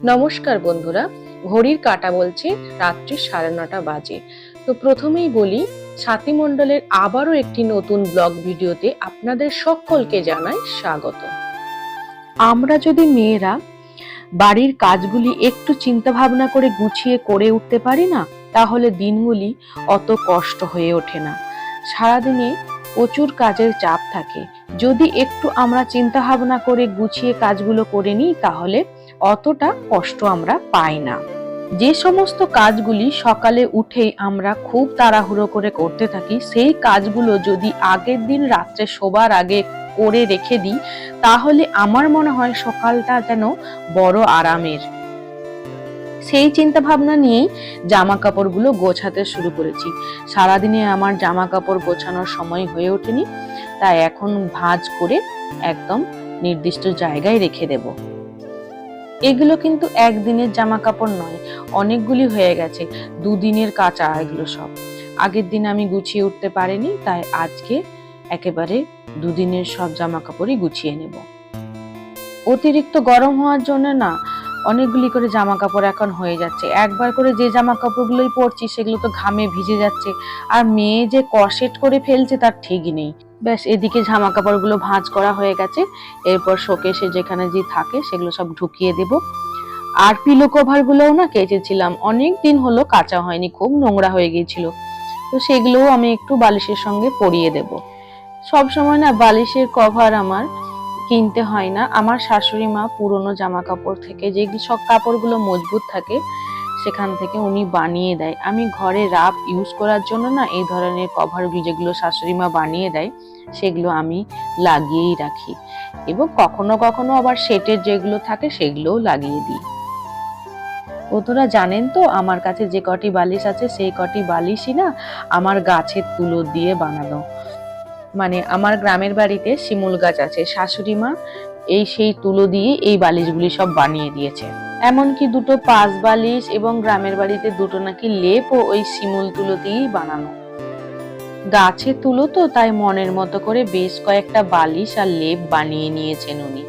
নমস্কার বন্ধুরা, ঘড়ির কাটা বলছে রাত্রি সাড়ে নটা বাজে। তো প্রথমেই বলি, সাথী মণ্ডলের আবারও একটি নতুন ব্লগ ভিডিওতে আপনাদের সকলকে জানাই স্বাগত। আমরা যদি মেয়েরা বাড়ির কাজগুলি একটু চিন্তা ভাবনা করে গুছিয়ে করে উঠতে পারি না, তাহলে দিনগুলি অত কষ্ট হয়ে ওঠে না। সারাদিনে প্রচুর কাজের চাপ থাকে। যদি একটু আমরা চিন্তা ভাবনা করে গুছিয়ে কাজগুলো করে নিই, তাহলে অতটা কষ্ট আমরা পাই না। যে সমস্ত কাজগুলি সকালে উঠেই আমরা খুব তাড়াহুড়ো করে করতে থাকি, সেই কাজগুলো যদি আগের দিন রাত্রে শোবার আগে করে রেখে দিই, তাহলে আমার মনে হয় সকালটা যেন বড় আরামের। সেই চিন্তা ভাবনা নিয়েই জামা কাপড়গুলো গোছাতে শুরু করেছি। সারাদিনে আমার জামা কাপড় গোছানোর সময় হয়ে ওঠেনি, তাই এখন ভাঁজ করে একদম নির্দিষ্ট জায়গায় রেখে দেবো। এগুলো কিন্তু একদিনের জামা কাপড় নয়, অনেকগুলি হয়ে গেছে, দুদিনের কাঁচা এগুলো সব। আগের দিন আমি গুছিয়ে উঠতে পারিনি, তাই আজকে একেবারে দুদিনের সব জামা কাপড়ই গুছিয়ে নেব। অতিরিক্ত গরম হওয়ার জন্য না, অনেকগুলি করে জামা কাপড় এখন হয়ে যাচ্ছে। একবার করে যে জামা কাপড়গুলোই পরছি, সেগুলো তো ঘামে ভিজে যাচ্ছে। আর মেয়ে যে কসেট করে ফেলছে, তার ঠিকই নেই। ব্যাস, এদিকে জামা কাপড়গুলো ভাঁজ করা হয়ে গেছে। এরপর শোকেসে যেখানে যে থাকে, সেগুলো সব ঢুকিয়ে দেব। আর পিলো কভার গুলোও না কেচেছিলাম। অনেক দিন হলো কাঁচা হয়নি, খুব নোংরা হয়ে গিয়েছিল। তো সেগুলোও আমি একটু বালিশের সঙ্গে পরিয়ে দেব। সব সময় না বালিশের কভার আমার কিনতে হয় না। আমার শাশুড়ি মা পুরনো জামা কাপড় থেকে যে সব কাপড়গুলো মজবুত থাকে সেখান থেকে উনি বানিয়ে দেয়। আমি ঘরে রাপ ইউজ করার জন্য না এই ধরনের কভার যেগুলো শাশুড়ি মা বানিয়ে দেয়, সেগুলো আমি লাগিয়েই রাখি। এবং কখনো কখনো আবার সেটের যেগুলো থাকে সেগুলোও লাগিয়ে দিই। বন্ধুরা জানেন তো আমার কাছে যে কটি বালিশ আছে সেই কটি বালিশই না আমার গাছের তুলো দিয়ে বানানো। মানে আমার গ্রামের বাড়িতে শিমুল গাছ আছে। শাশুড়ি মা এই সেই তুলো দিয়ে এই বালিশগুলি সব বানিয়ে দিয়েছে। এমনকি দুটো পাঁচ বালিশ এবং গ্রামের বাড়িতে দুটো নাকি লেপ ও ওই শিমুল তুলো দিয়েই বানানো। গাছে তুলো তো, তাই মনের মতো করে বেশ কয়েকটা বালিশ আর লেপ বানিয়ে নিয়েছেন উনি।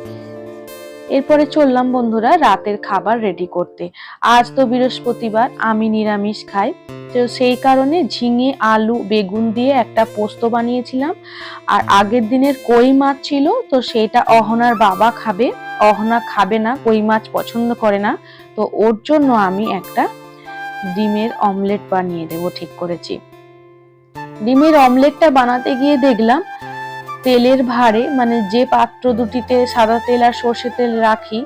এরপরে চললাম বন্ধুরা রাতের খাবার রেডি করতে। আজ তো বৃহস্পতিবার, আমি নিরামিষ খাই। তো সেই কারণে ঝিঙে, আলু, বেগুন দিয়ে একটা পোস্ত বানিয়েছিলাম। আর আগের দিনের কই মাছ ছিল, তো সেটা অহনার বাবা খাবে। অহনা খাবে না, কই মাছ পছন্দ করে না। তো ওর জন্য আমি একটা ডিমের অমলেট বানিয়ে দেবো, ঠিক করেছি। ডিমের অমলেটটা বানাতে গিয়ে দেখলাম, তেলের ভারে মানে যে পাত্র দুটিতে সাদা তেল আর সর্ষে তেল রাখি,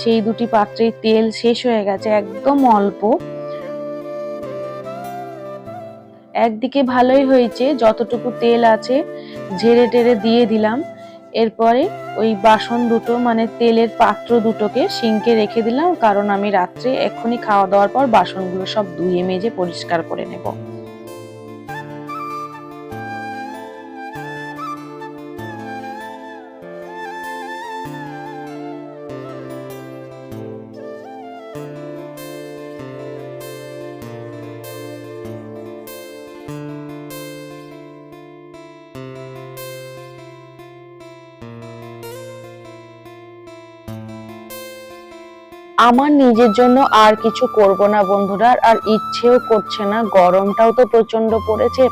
সেই দুটি পাত্রে তেল শেষ হয়ে গেছে, একদম অল্প। একদিকে ভালোই হয়েছে, যতটুকু তেল আছে ঝেড়ে টেড়ে দিয়ে দিলাম। এরপরে ওই বাসন দুটো মানে তেলের পাত্র দুটোকে সিঙ্কে রেখে দিলাম, কারণ আমি রাত্রে এক্ষুনি খাওয়া দাওয়ার পর বাসনগুলো সব ধুয়ে মেজে পরিষ্কার করে নেব। আমার নিজের জন্য আর কিছু করব না বন্ধুরা, আর ইচ্ছেও করছে না। গরমটাও তো প্রচণ্ড পড়েছে।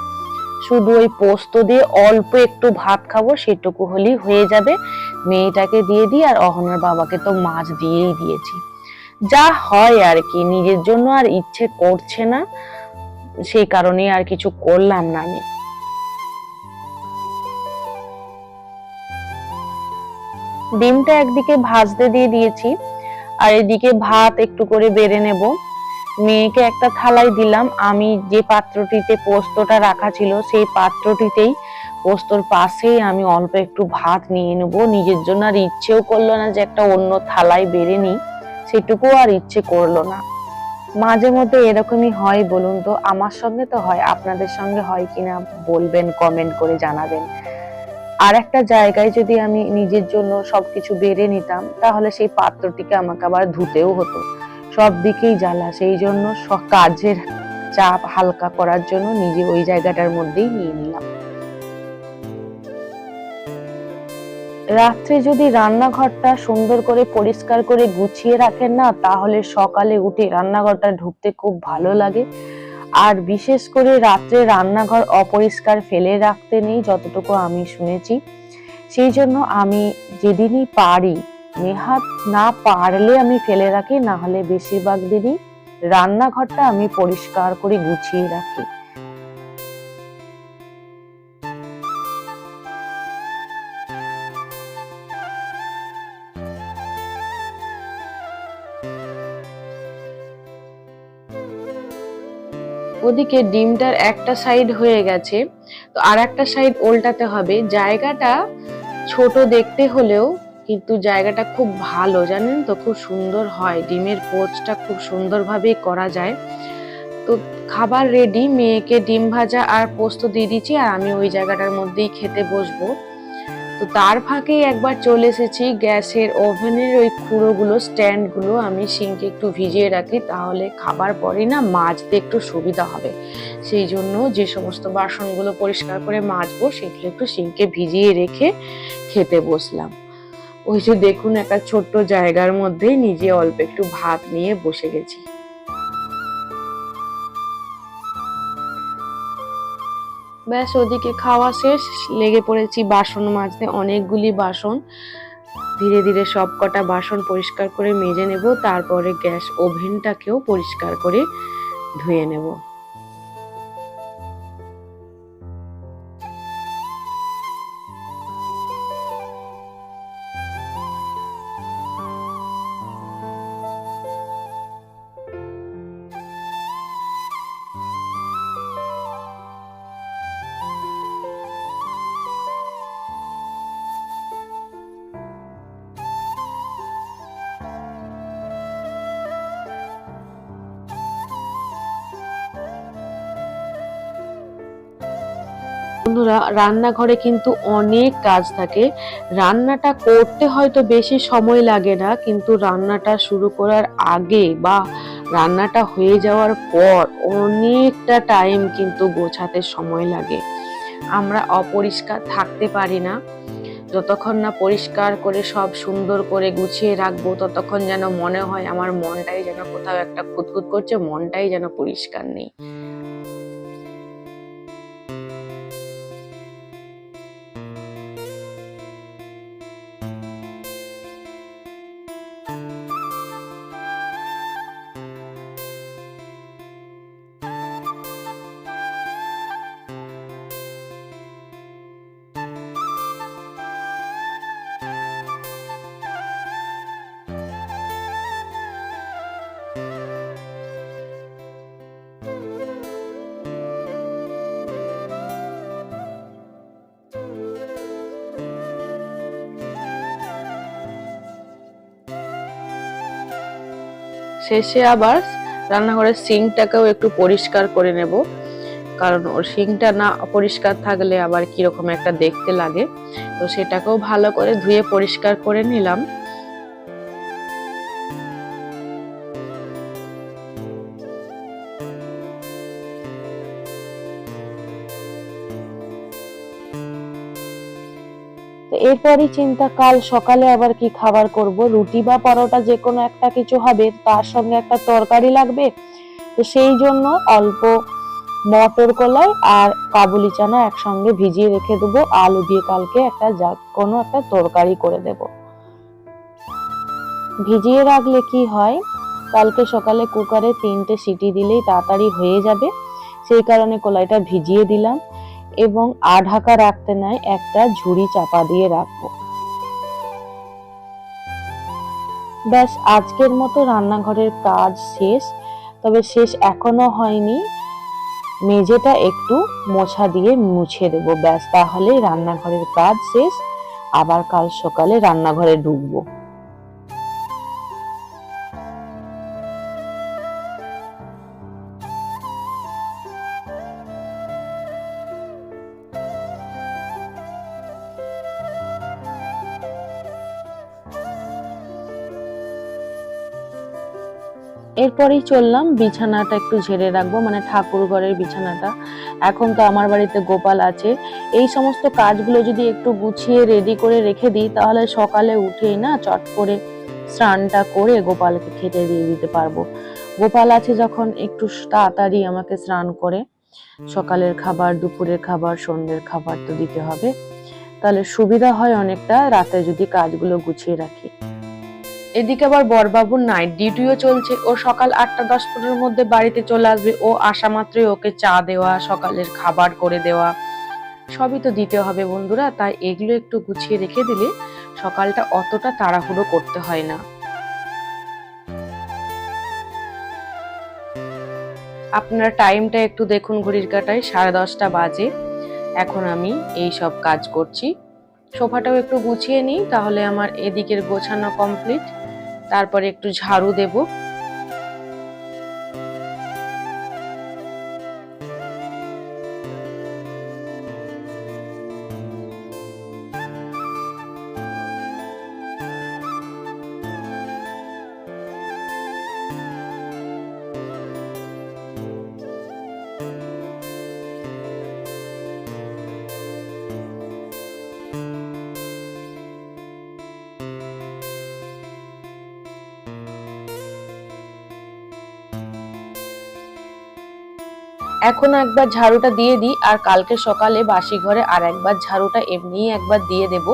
শুধু ওই পোস্ত দিয়ে অল্প একটু ভাত খাব, সেটুকু হলেই হয়ে যাবে। মেয়েটাকে দিয়ে দিই আর অহনার বাবাকে তো মাছ দিয়েই দিয়েছি। যা হয় আর কি, নিজের জন্য আর ইচ্ছে করছে না। সেই কারণে আর কিছু করলাম না আমি। ডিমটা একদিকে ভাজতে দিয়ে দিয়েছি। আর এদিকে ভাত একটু করে বেড়ে নেব। মেয়েকে একটা থালায় দিলাম। আমি যে পাত্রটিতে পোস্তটা রাখা ছিল, সেই পাত্রটিতেই পোস্তর পাশেই আমি অল্প একটু ভাত নিয়ে নেব। নিজের জন্য আর ইচ্ছেও করল না যে একটা অন্য থালায় বেড়ে নিই। সেটুকু আর ইচ্ছে করল না। মাঝে মধ্যে এরকমই হয় বলুন তো? আমার সঙ্গে তো হয়। আপনাদের সঙ্গে হয় কিনা বলবেন কমেন্ট করে জানাবেন। আর একটা জায়গায় যদি আমি নিজের জন্য সবকিছু বেড়ে নিতাম, তাহলে সেই পাত্রটিকে আমাকে আবার ধুতেও হতো। সব দিকেই জ্বালা, সেই জন্য কাজের চাপ হালকা করার জন্য নিজে ওই জায়গাটার মধ্যেই নিয়ে নিলাম। রাত্রে যদি রান্নাঘরটা সুন্দর করে পরিষ্কার করে গুছিয়ে রাখেন না, তাহলে সকালে উঠে রান্নাঘরটা ঢুকতে খুব ভালো লাগে। আর বিশেষ করে রাত্রে রান্নাঘর অপরিষ্কার ফেলে রাখতে নেই, যতটুকু আমি শুনেছি। সেই জন্য আমি যেদিনই পারি, নেহাত না পারলে আমি ফেলে রাখি, না হলে বেশিরভাগ দিনই রান্নাঘরটা আমি পরিষ্কার করে গুছিয়ে রাখি। ওদিকে ডিমটার একটা সাইড হয়ে গেছে। তো আর একটা সাইড উল্টাতে হবে। জায়গাটা ছোট দেখতে হলেও কিন্তু জায়গাটা খুব ভালো, জানেন তো? খুব সুন্দর হয়। ডিমের পোচটা খুব সুন্দরভাবেই করা যায়। তো খাবার রেডি মেয়েকে ডিম ভাজা আর পোস্ত দিয়ে দিচ্ছি আর আমি ওই জায়গাটার মধ্যেই খেতে বসবো। তো তার ফাঁকেই একবার চলে এসেছি গ্যাসের ওভেনের ওই খুঁড়োগুলো, স্ট্যান্ডগুলো আমি সিঙ্কে একটু ভিজিয়ে রাখি, তাহলে খাবার পরেই না মাজতে একটু সুবিধা হবে। সেই জন্য যে সমস্ত বাসনগুলো পরিষ্কার করে মাজবো, সেগুলো একটু সিঙ্কে ভিজিয়ে রেখে খেতে বসলাম। ওই যে দেখুন, একটা ছোট্ট জায়গার মধ্যে নিজে অল্প একটু ভাত নিয়ে বসে গেছি। ব্যাস, ওদিকে খাওয়া শেষ, লেগে পড়েছি বাসন মাজতে অনেকগুলি বাসন। ধীরে ধীরে সব কটা বাসন পরিষ্কার করে মেজে নেব, তারপরে গ্যাস ওভেনটাকেও পরিষ্কার করে ধুয়ে নেব। বন্ধুরা, রান্নাঘরে কিন্তু অনেক কাজ থাকে। রান্নাটা করতে হয়তো বেশি সময় লাগে না, কিন্তু রান্নাটা শুরু করার আগে বা রান্নাটা হয়ে যাওয়ার পর অনেকটা টাইম কিন্তু গোছাতে সময় লাগে। আমরা অপরিষ্কার থাকতে পারি না। যতক্ষণ না পরিষ্কার করে, সব সুন্দর করে গুছিয়ে রাখব, ততক্ষণ যেন মনে হয় আমার মনটাই যেন কোথাও একটা খুঁতখুত করছে, মনটাই যেন পরিষ্কার নেই। শেষে আবার রান্নাঘরের সিঙ্কটাকেও একটু পরিষ্কার করে নেব। কারণ ওর সিঙ্কটা না পরিষ্কার থাকলে আবার কীরকম একটা দেখতে লাগে। তো সেটাকেও ভালো করে ধুয়ে পরিষ্কার করে নিলাম। তো এরপরই চিন্তা, কাল সকালে আবার কি খাবার করব? রুটি বা পরোটা যে কোনো একটা কিছু হবে, তার সঙ্গে একটা তরকারি লাগবে। তো সেই জন্য অল্প মটর কলাই আর কাবুলি চানা একসঙ্গে ভিজিয়ে রেখে দেবো। আলু দিয়ে কালকে একটা যা কোনো একটা তরকারি করে দেব। ভিজিয়ে রাখলে কি হয়? কালকে সকালে কুকারে তিনটে সিটি দিলেই তাড়াতাড়ি হয়ে যাবে। সেই কারণে কলাইটা ভিজিয়ে দিলাম। এবং আ ঢাকা রাখতে নাই, একটা ঝুড়ি চাপা দিয়ে রাখব। ব্যাস, আজকের মতো রান্নাঘরের কাজ শেষ, তবে শেষ এখনও হয়নি। মেঝেটা একটু মোছা দিয়ে মুছে দেব। ব্যাস, তাহলেই রান্নাঘরের কাজ শেষ। আবার কাল সকালে রান্নাঘরে ঢুকবো। এরপরেই চললাম, বিছানাটা একটু ঝেড়ে রাখব মানে ঠাকুর ঘরের বিছানাটা। এখন তো আমার বাড়িতে গোপাল আছে। এই সমস্ত কাজগুলো যদি একটু গুছিয়ে রেডি করে রেখে দিই, তাহলে সকালে উঠেই না চট করে স্নানটা করে গোপালকে খেতে দিয়ে দিতে পারব। গোপাল আছে যখন একটু তাড়াতাড়ি আমাকে স্নান করে। সকালের খাবার, দুপুরের খাবার, সন্ধ্যের খাবার তো দিতে হবে। তাহলে সুবিধা হয় অনেকটা, রাতে যদি কাজগুলো গুছিয়ে রাখি। এদিকে আবার বরবাবুর নাইট ডিউটিও চলছে ও সকাল আটটা দশ পনেরোর মধ্যে বাড়িতে চলে আসবে। ও আসা মাত্রই ওকে চা দেওয়া, সকালের খাবার করে দেওয়া, সবই তো দিতে হবে বন্ধুরা। তাই এগুলো একটু গুছিয়ে রেখে দিলে সকালটা অতটা তাড়াহুড়ো করতে হয় না। আপনার টাইমটা একটু দেখুন ঘড়ির কাটায়, সাড়ে দশটা বাজে। এখন আমি এই সব কাজ করছি। সোফাটাও একটু গুছিয়ে নিই, তাহলে আমার এদিকের গোছানো কমপ্লিট তারপরে একটু ঝাড়ু দেব। এখন একবার ঝাড়ুটা দিয়ে দিই, আর কালকে সকালে বাসি ঘরে আর একবার ঝাড়ুটা এমনিই একবার দিয়ে দেব।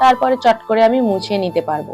তারপরে চট করে আমি মুছে নিতে পারব।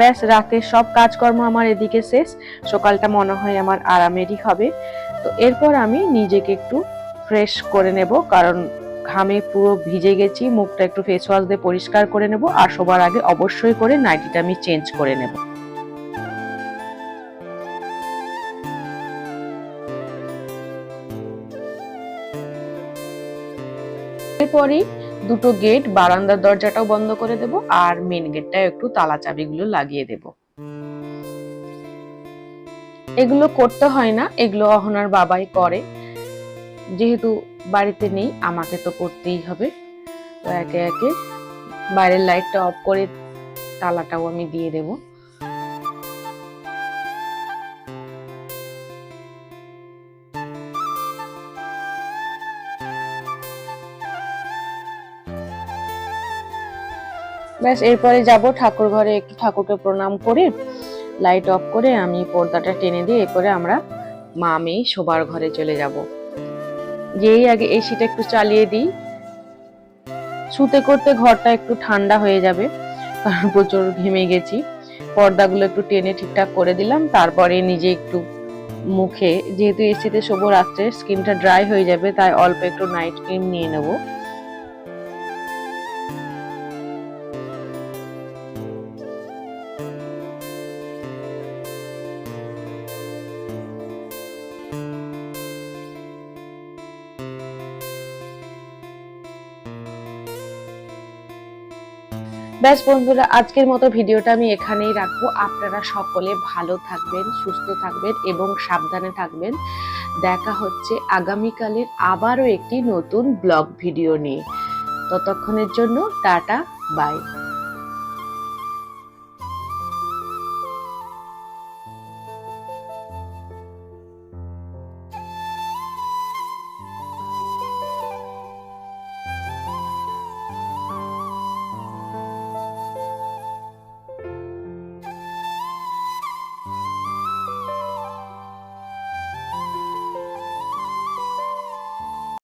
ব্যাস রাতের সব কাজকর্ম আমার এদিকে শেষ। সকালটা মনে হয় আমার আরামেরই হবে। তো এরপর আমি নিজেকে একটু ফ্রেশ করে নেব, কারণ ঘামে পুরো ভিজে গেছি, মুখটা একটু ফেস ওয়াশ দিয়ে পরিষ্কার করে নেব, আর সবার আগে অবশ্যই করে নাইটিটা আমি চেঞ্জ করে নেব। এরপরই দুটো গেট বারান্দার দরজাটাও বন্ধ করে দেব আর মেন গেটটা একটু তালা চাবিগুলো লাগিয়ে দেব। এগুলো করতে হয় না, এগুলো অহনার বাবাই করে। যেহেতু বাড়িতে নেই, আমাকে তো করতেই হবে। তো একে একে বাইরের লাইটটা অফ করে তালাটাও আমি দিয়ে দেবো। ব্যাস, এরপরে যাব ঠাকুর ঘরে, একটু ঠাকুরকে প্রণাম করে লাইট অফ করে আমি পর্দাটা টেনে দিয়ে এরপরে আমরা মা মেয়ে শোবার ঘরে চলে যাব। যেই আগে এসিটা একটু চালিয়ে দিই। শুতে করতে ঘরটা একটু ঠান্ডা হয়ে যাবে, কারণ প্রচুর ঘেমে গেছি। পর্দাগুলো একটু টেনে ঠিকঠাক করে দিলাম, তারপরে নিজে একটু মুখে, যেহেতু এসিতে শোবো, রাত্রে স্কিনটা ড্রাই হয়ে যাবে, তাই অল্প একটু নাইট ক্রিম নিয়ে নেব। ব্যাস বন্ধুরা, আজকের মতো ভিডিওটা আমি এখানেই রাখব। আপনারা সকলে ভালো থাকবেন, সুস্থ থাকবেন এবং সাবধানে থাকবেন। দেখা হচ্ছে আগামীকালের আবারও একটি নতুন ব্লগ ভিডিও নিয়ে। ততক্ষণের জন্য টাটা, বাই।